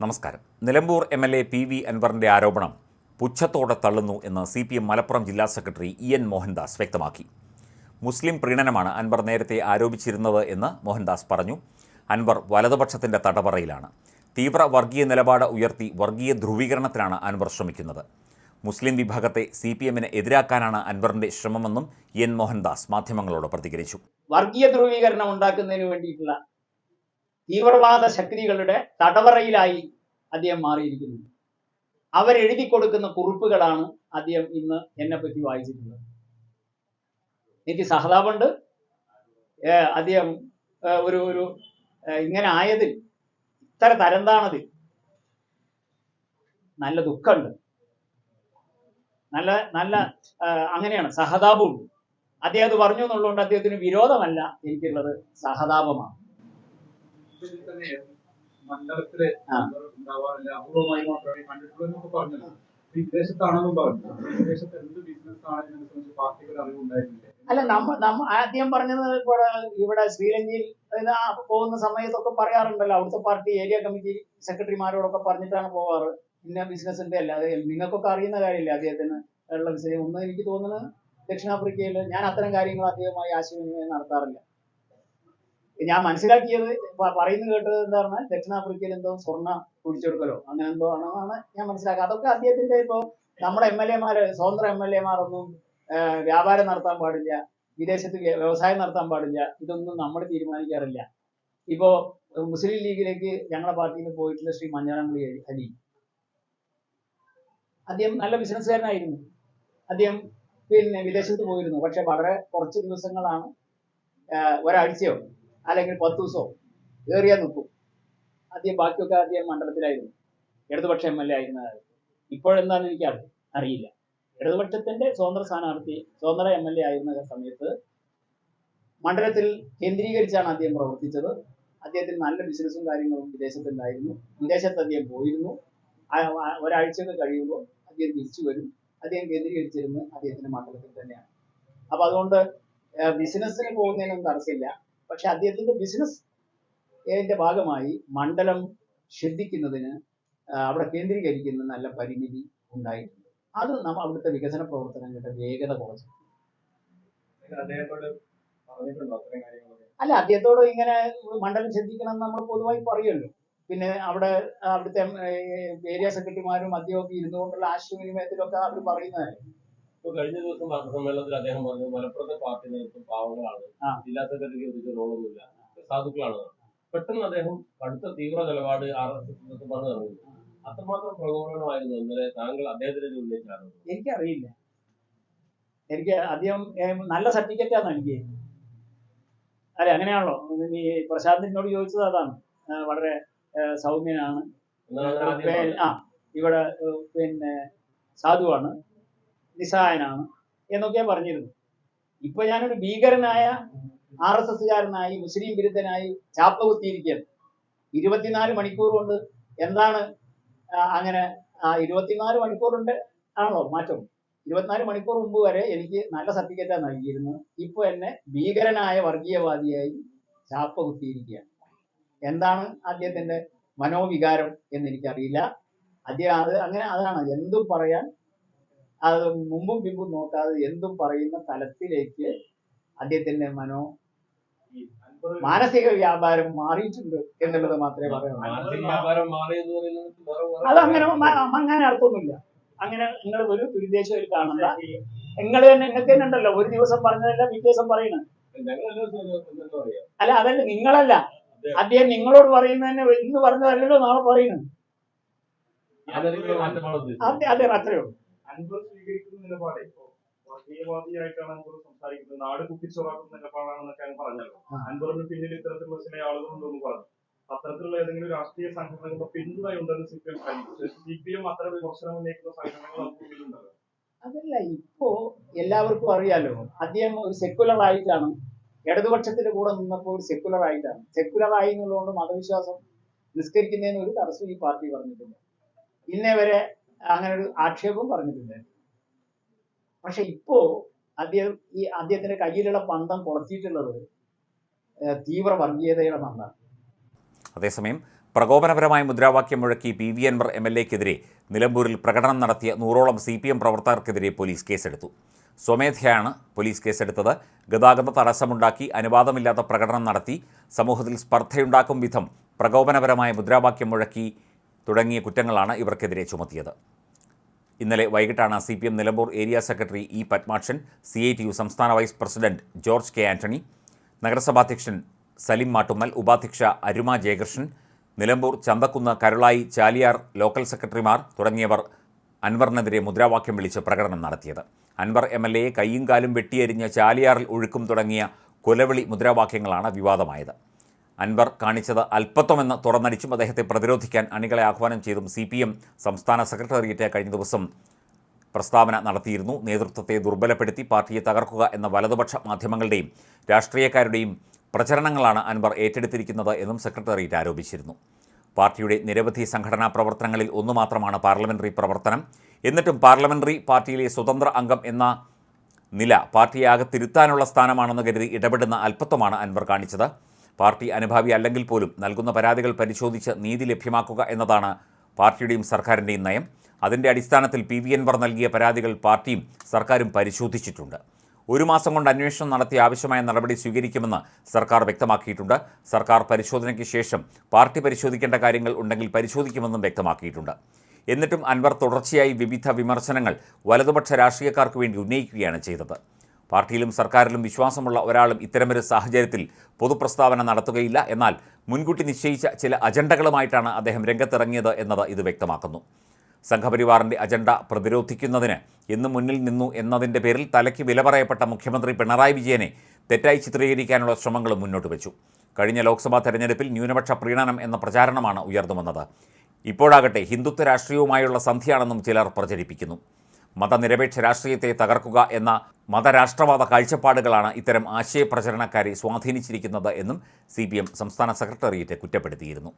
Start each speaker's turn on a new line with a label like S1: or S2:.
S1: നമസ്കാരം. Nilambur M L A P V അൻവറിന്റെ ആരോപണം പുച്ഛത്തോടെ തള്ളുന്നു എന്ന് സി പി എം മലപ്പുറം ജില്ലാ സെക്രട്ടറി ഇ എൻ മോഹൻദാസ് വ്യക്തമാക്കി. മുസ്ലിം പ്രീണനമാണ് അൻവർ നേരത്തെ ആരോപിച്ചിരുന്നത് എന്ന് മോഹൻദാസ് പറഞ്ഞു. അൻവർ വലതുപക്ഷത്തിന്റെ തടവറയിലാണ്. തീവ്ര വർഗീയ നിലപാട് ഉയർത്തി വർഗീയ ധ്രുവീകരണത്തിനാണ് അൻവർ ശ്രമിക്കുന്നത്. മുസ്ലിം വിഭാഗത്തെ സി പി എമ്മിന് എതിരാക്കാനാണ് അൻവറിന്റെ ശ്രമമെന്നും എൻ മോഹൻദാസ് മാധ്യമങ്ങളോട് പ്രതികരിച്ചു.
S2: വർഗീയ ധ്രുവീകരണം ഉണ്ടാക്കുന്നതിന് വേണ്ടിയിട്ടുള്ള തീവ്രവാദ ശക്തികളുടെ തടവറയിലായി അദ്ദേഹം മാറിയിരിക്കുന്നു. അവരെഴുതി കൊടുക്കുന്ന കുറിപ്പുകളാണ് അദ്ദേഹം ഇന്ന് എന്നെ പറ്റി വായിച്ചിട്ടുള്ളത്. എനിക്ക് സഹതാപമുണ്ട്. ഏഹ് അദ്ദേഹം ഒരു ഒരു ഇങ്ങനെ ആയതിൽ ഇത്ര തരംതാണതിൽ നല്ല ദുഃഖമുണ്ട്. നല്ല നല്ല അങ്ങനെയാണ് സഹതാപമുണ്ട്. അദ്ദേഹം അത് പറഞ്ഞു എന്നുള്ളതുകൊണ്ട് അദ്ദേഹത്തിന് വിരോധമല്ല എനിക്കുള്ളത് സഹതാപമാണ്.
S3: മണ്ഡലത്തിൽ
S2: ആ.
S3: ഉണ്ടാവാറില്ല. അപൂർവമായി മാത്രമേ കണ്ടിട്ടുള്ളൂ എന്നൊക്കെ പറഞ്ഞല്ലോ. ഈ വിദേശത്താണെന്നും പറഞ്ഞു. വിദേശത്ത് എന്ത് ബിസിനസ് ആണ് ഇതിനെ സംബന്ധിച്ച് പാർട്ടികൾ അറിവുണ്ടായിരുന്നില്ലേ
S2: അല്ല നമ്മ നമ്മ ആദ്യം പറഞ്ഞത് ഇവിടെ ഇവിടെ ശ്രീലങ്കയിൽ പോകുന്ന സമയത്തൊക്കെ പറയാറുണ്ടല്ലോ. അവിടുത്തെ പാർട്ടി ഏരിയ കമ്മിറ്റി സെക്രട്ടറിമാരോടൊക്കെ പറഞ്ഞിട്ടാണ് പോവാറ്. ഇന്ന ബിസിനസ് ഉണ്ട് അല്ല അത് നിങ്ങൾക്കൊക്കെ അറിയുന്ന കാര്യമില്ല അദ്ദേഹത്തിന് ഉള്ള ബിസിനസ് ഒന്ന് എനിക്ക് തോന്നുന്നത് ദക്ഷിണാഫ്രിക്കയിൽ ഞാൻ അത്തരം കാര്യങ്ങൾ അധികമായി ആശയവിനിമയം നടത്താറില്ല. ഞാൻ മനസ്സിലാക്കിയത് പറയുന്നു കേട്ടത് എന്താ പറഞ്ഞാൽ ദക്ഷിണാഫ്രിക്കയിൽ എന്തോ സ്വർണ കുഴിച്ചെടുക്കലോ അങ്ങനെ എന്തോ ആണെന്നാണ് ഞാൻ മനസ്സിലാക്കുക അതൊക്കെ അദ്ദേഹത്തിന്റെ ഇപ്പോ നമ്മുടെ എം എൽ എമാര് സ്വതന്ത്ര എം എൽ എമാരൊന്നും വ്യാപാരം നടത്താൻ പാടില്ല വിദേശത്ത് വ്യവസായം നടത്താൻ പാടില്ല ഇതൊന്നും നമ്മൾ തീരുമാനിക്കാറില്ല. ഇപ്പോ മുസ്ലിം ലീഗിലേക്ക് ഞങ്ങളുടെ പാർട്ടിയിൽ നിന്ന് പോയിട്ടുള്ള ശ്രീ മഞ്ഞളാംകുളി അലി. അദ്ദേഹം നല്ല ബിസിനസ്സുകാരനായിരുന്നു. അദ്ദേഹം പിന്നെ വിദേശത്ത് പോയിരുന്നു. പക്ഷെ വളരെ കുറച്ച് ദിവസങ്ങളാണ് ഒരാഴ്ചയോ അല്ലെങ്കിൽ പത്ത് ദിവസമോ ഏറിയാ നിൽക്കും. ആദ്യം ബാക്കിയൊക്കെ ആദ്യം മണ്ഡലത്തിലായിരുന്നു. ഇടതുപക്ഷ എം എൽ എ ആയിരുന്ന ഇപ്പോഴെന്താണെന്ന് എനിക്ക് അറിയില്ല. ഇടതുപക്ഷത്തിന്റെ സ്വതന്ത്ര സ്ഥാനാർത്ഥി സ്വതന്ത്ര എം എൽ എ ആയിരുന്ന സമയത്ത് മണ്ഡലത്തിൽ കേന്ദ്രീകരിച്ചാണ് അദ്ദേഹം പ്രവർത്തിച്ചത്. അദ്ദേഹത്തിന് നല്ല ബിസിനസ്സും കാര്യങ്ങളും വിദേശത്തുണ്ടായിരുന്നു. വിദേശത്ത് അദ്ദേഹം പോയിരുന്നു. ഒരാഴ്ചയൊക്കെ കഴിയുമ്പോൾ അദ്ദേഹം തിരിച്ചു വരും. അദ്ദേഹം കേന്ദ്രീകരിച്ചിരുന്ന് അദ്ദേഹത്തിന്റെ മണ്ഡലത്തിൽ തന്നെയാണ്. അപ്പൊ അതുകൊണ്ട് ബിസിനസ്സിന് പോകുന്നതിനൊന്നും തടസ്സമില്ല. പക്ഷെ അദ്ദേഹത്തിന്റെ ബിസിനസ് ഏതിന്റെ ഭാഗമായി മണ്ഡലം ശ്രദ്ധിക്കുന്നതിന് അവിടെ കേന്ദ്രീകരിക്കുന്ന നല്ല പരിമിതി ഉണ്ടായിട്ടുണ്ട്. അത് നമ്മ അവിടുത്തെ വികസന പ്രവർത്തനങ്ങളുടെ വേഗത കുറച്ചു. അല്ല അദ്ദേഹത്തോട് ഇങ്ങനെ മണ്ഡലം ശ്രദ്ധിക്കണം എന്ന് നമ്മൾ പൊതുവായി പറയുമല്ലോ. പിന്നെ അവിടെ അവിടുത്തെ ഏരിയ സെക്രട്ടറിമാരും അദ്ദേഹമൊക്കെ ഇരുന്നുകൊണ്ടുള്ള ആശയവിനിമയത്തിലൊക്കെ അവർ പറയുന്നതല്ലേ?
S4: ഇപ്പൊ കഴിഞ്ഞ ദിവസം വാർത്താസമ്മേളനത്തിൽ അദ്ദേഹം പറഞ്ഞു മലപ്പുറത്തെ പാർട്ടി നേതൃത്വം പാവങ്ങളാണ്. ജില്ലാ സെക്രട്ടറിക്ക് ഇതിന്റെ റോളൊന്നുമില്ല. സാധുക്കളാണ്. പെട്ടെന്ന് അദ്ദേഹം കടുത്ത തീവ്ര നിലപാട് ആർ എസ് എസ് പറഞ്ഞു തുടങ്ങി അത്രമാത്രം പ്രകോപനമായിരുന്നു ഇന്നലെ താങ്കൾ അദ്ദേഹത്തിന് ഉന്നയിച്ചാണ്
S2: എനിക്കറിയില്ല. എനിക്ക് അദ്ദേഹം നല്ല സർട്ടിഫിക്കറ്റാണ് എനിക്ക്. അല്ലെ അങ്ങനെയാണല്ലോ. ഈ പ്രശാന്തിനോട് ചോദിച്ചത് അതാണ്. വളരെ സൗമ്യനാണ്. ആ ഇവിടെ പിന്നെ സാധുവാണ്. നിസ്സഹായനാണ് എന്നൊക്കെ പറഞ്ഞിരുന്നു. ഇപ്പൊ ഞാനൊരു ഭീകരനായ ആർ എസ് എസ്സുകാരനായി മുസ്ലിം വിരുദ്ധനായി ചാപ്പ കുത്തിയിരിക്കുകയാണ് ഇരുപത്തിനാല് മണിക്കൂർ കൊണ്ട് എന്താണ് അങ്ങനെ ഇരുപത്തിനാല് മണിക്കൂറുണ്ട് ആണല്ലോ മാറ്റം? ഇരുപത്തിനാല് മണിക്കൂർ മുമ്പ് വരെ എനിക്ക് നല്ല സർട്ടിഫിക്കറ്റാണ് നൽകിയിരുന്നത്. ഇപ്പൊ എന്നെ ഭീകരനായ വർഗീയവാദിയായി ചാപ്പ കുത്തിയിരിക്കുകയാണ് എന്താണ് അദ്ദേഹത്തിന്റെ മനോവികാരം എന്ന് എനിക്കറിയില്ല. അദ്ദേഹം അത് അങ്ങനെ അതാണ് എന്തും പറയാൻ അത് മുമ്പും പിമ്പും നോക്കാതെ എന്തും പറയുന്ന തലത്തിലേക്ക് അദ്ദേഹത്തിന്റെ മനോ മാനസിക വ്യാപാരം മാറിയിട്ടുണ്ട് എന്നുള്ളത് മാത്രമേ പറയാനുള്ളൂ. അത് അങ്ങനെ അങ്ങനെ അർത്ഥമൊന്നുമില്ല. അങ്ങനെ നിങ്ങൾ ഒരു ദുരുദ്ദേശം കാണണ്ട. നിങ്ങൾ തന്നെ നിങ്ങൾക്ക് തന്നെ ഉണ്ടല്ലോ. ഒരു ദിവസം പറഞ്ഞതല്ല പിറ്റേ ദിവസം പറയണം. അല്ല അതല്ല നിങ്ങളല്ല. അദ്ദേഹം നിങ്ങളോട് പറയുന്നതന്നെ ഇന്ന് പറഞ്ഞതല്ലല്ലോ നാളെ പറയുന്നത്
S4: ഉദ്ദേശിച്ചത്
S2: അതെ അതെ അത്രേ ഉള്ളൂ.
S3: അൻവർ സ്വീകരിക്കുന്ന നിലപാട് ഇപ്പോ വർഗീയവാദിയായിട്ടാണ് അൻവർ സംസാരിക്കുന്നത്. നാട് കുട്ടിച്ചോറാക്കുന്ന നിലപാടാണെന്നൊക്കെ അങ്ങ് പറഞ്ഞല്ലോ. അൻവറിന് പിന്നിൽ ഇത്തരത്തിലുള്ള ചില ആളുകളുണ്ടെന്ന് പറഞ്ഞു. അത്തരത്തിലുള്ള ഏതെങ്കിലും രാഷ്ട്രീയ സംഘടനകളുടെ പിന്തുണയുണ്ടെന്ന് സി പി എം അത്ര സി പി എം അത്തരം വിമർശനം ഉന്നയിക്കുന്ന സംഘടനകൾ
S2: അതല്ല ഇപ്പോ എല്ലാവർക്കും അറിയാലോ അദ്ദേഹം ഒരു സെക്കുലർ ആയിട്ടാണ് ഇടതുപക്ഷത്തിന്റെ കൂടെ നിന്നപ്പോൾ ഒരു സെക്കുലർ ആയിട്ടാണ് സെക്കുലർ ആയി എന്നുള്ളതുകൊണ്ട് മതവിശ്വാസം നിസ്കരിക്കുന്നതിന് ഒരു തടസ്സം ഈ പാർട്ടി പറഞ്ഞിട്ടില്ല ഇന്നേ വരെ അങ്ങനെ ഒരു ആക്ഷേപവും പറഞ്ഞിട്ടുണ്ടായിരുന്നു. പക്ഷെ ഇപ്പോ അദ്ദേഹം ഈ അദ്ദേഹത്തിന്റെ കയ്യിലുള്ള പന്തം പുറത്തിയിട്ടുള്ളത് ഏഹ് തീവ്ര വർഗീയതയുടെ പന്താണ്.
S1: അതേസമയം പ്രകോപനപരമായ മുദ്രാവാക്യം മുഴക്കി P V Anvar M L എക്കെതിരെ നിലമ്പൂരിൽ പ്രകടനം നടത്തിയ നൂറോളം സി പി എം പ്രവർത്തകർക്കെതിരെ പോലീസ് കേസെടുത്തു. സ്വമേധയാണ് പോലീസ് കേസെടുത്തത്. ഗതാഗത തടസ്സമുണ്ടാക്കി അനുവാദമില്ലാത്ത പ്രകടനം നടത്തി. സമൂഹത്തിൽ സ്പർദ്ധയുണ്ടാക്കും വിധം പ്രകോപനപരമായ മുദ്രാവാക്യം മുഴക്കി തുടങ്ങിയ കുറ്റങ്ങളാണ് ഇവർക്കെതിരെ ചുമത്തിയത്. ഇന്നലെ വൈകിട്ടാണ് C P M Nilambur area secretary E Padmakshan C I T U സംസ്ഥാന vice president George K Antony നഗരസഭാധ്യക്ഷൻ Salim Mattummal ഉപാധ്യക്ഷ അരുമ ജയകൃഷ്ണൻ നിലമ്പൂർ ചന്തക്കുന്ന് കരുളായി ചാലിയാർ ലോക്കൽ സെക്രട്ടറിമാർ തുടങ്ങിയവർ അൻവറിനെതിരെ മുദ്രാവാക്യം വിളിച്ച് പ്രകടനം നടത്തിയത്. അൻവർ എം എൽ എയെ കൈയും കാലും വെട്ടിയെരിഞ്ഞ് ചാലിയാറിൽ ഒഴുക്കും തുടങ്ങിയ കൊലവിളി മുദ്രാവാക്യങ്ങളാണ് വിവാദമായത്. അൻവർ കാണിച്ചത് അല്പത്വമെന്ന് തുറന്നടിച്ചും അദ്ദേഹത്തെ പ്രതിരോധിക്കാൻ അണികളെ ആഹ്വാനം ചെയ്തും സി പി എം സംസ്ഥാന സെക്രട്ടേറിയറ്റ് കഴിഞ്ഞ ദിവസം പ്രസ്താവന നടത്തിയിരുന്നു. നേതൃത്വത്തെ ദുർബലപ്പെടുത്തി പാർട്ടിയെ തകർക്കുക എന്ന വലതുപക്ഷ മാധ്യമങ്ങളുടെയും രാഷ്ട്രീയക്കാരുടെയും പ്രചരണങ്ങളാണ് അൻവർ ഏറ്റെടുത്തിരിക്കുന്നത് എന്നും സെക്രട്ടേറിയറ്റ് ആരോപിച്ചിരുന്നു. പാർട്ടിയുടെ നിരവധി സംഘടനാ പ്രവർത്തനങ്ങളിൽ ഒന്നു മാത്രമാണ് പാർലമെന്ററി പ്രവർത്തനം. എന്നിട്ടും പാർലമെന്ററി പാർട്ടിയിലെ സ്വതന്ത്ര അംഗം എന്ന നില പാർട്ടിയെ ആകെ തിരുത്താനുള്ള സ്ഥാനമാണെന്ന് കരുതി ഇടപെടുന്ന അല്പത്വമാണ് അൻവർ കാണിച്ചത്. പാർട്ടി അനുഭാവി അല്ലെങ്കിൽ പോലും നൽകുന്ന പരാതികൾ പരിശോധിച്ച് നീതി ലഭ്യമാക്കുക എന്നതാണ് പാർട്ടിയുടെയും സർക്കാരിന്റെയും നയം. അതിന്റെ അടിസ്ഥാനത്തിൽ പി വി എൻവർ നൽകിയ പരാതികൾ പാർട്ടിയും സർക്കാരും പരിശോധിച്ചിട്ടുണ്ട്. ഒരു മാസം കൊണ്ട് അന്വേഷണം നടത്തി ആവശ്യമായ നടപടി സ്വീകരിക്കുമെന്ന് സർക്കാർ വ്യക്തമാക്കിയിട്ടുണ്ട്. സർക്കാർ പരിശോധനയ്ക്ക് ശേഷം പാർട്ടി പരിശോധിക്കേണ്ട കാര്യങ്ങൾ ഉണ്ടെങ്കിൽ പരിശോധിക്കുമെന്നും വ്യക്തമാക്കിയിട്ടുണ്ട്. എന്നിട്ടും അൻവർ തുടർച്ചയായി വിവിധ വിമർശനങ്ങൾ വലതുപക്ഷ രാഷ്ട്രീയക്കാർക്ക് വേണ്ടി ഉന്നയിക്കുകയാണ് ചെയ്തത്. പാർട്ടിയിലും സർക്കാരിലും വിശ്വാസമുള്ള ഒരാളും ഇത്തരമൊരു സാഹചര്യത്തിൽ പൊതുപ്രസ്താവന നടത്തുകയില്ല. എന്നാൽ മുൻകൂട്ടി നിശ്ചയിച്ച ചില അജണ്ടകളുമായിട്ടാണ് അദ്ദേഹം രംഗത്തിറങ്ങിയത് എന്നത് ഇത് വ്യക്തമാക്കുന്നു. സംഘപരിവാറിന്റെ അജണ്ട പ്രതിരോധിക്കുന്നതിന് ഇന്ന് മുന്നിൽ നിന്നു എന്നതിന്റെ പേരിൽ തലയ്ക്ക് വില പറയപ്പെട്ട മുഖ്യമന്ത്രി പിണറായി വിജയനെ തെറ്റായി ചിത്രീകരിക്കാനുള്ള ശ്രമങ്ങളും മുന്നോട്ട് വെച്ചു. കഴിഞ്ഞ ലോക്സഭാ തെരഞ്ഞെടുപ്പിൽ ന്യൂനപക്ഷ പ്രീണനം എന്ന പ്രചാരണമാണ് ഉയർന്നു വന്നത് ഇപ്പോഴാകട്ടെ ഹിന്ദുത്വ രാഷ്ട്രീയവുമായുള്ള സന്ധിയാണെന്നും ചിലർ പ്രചരിപ്പിക്കുന്നു. മതനിരപേക്ഷ രാഷ്ട്രീയത്തെ തകർക്കുക എന്ന മതരാഷ്ട്രവാദ കാഴ്ചപ്പാടുകളാണ് ഇത്തരം ആശയപ്രചരണക്കാരെ സ്വാധീനിച്ചിരിക്കുന്നത് എന്നും സി സംസ്ഥാന സെക്രട്ടേറിയറ്റ് കുറ്റപ്പെടുത്തിയിരുന്നു.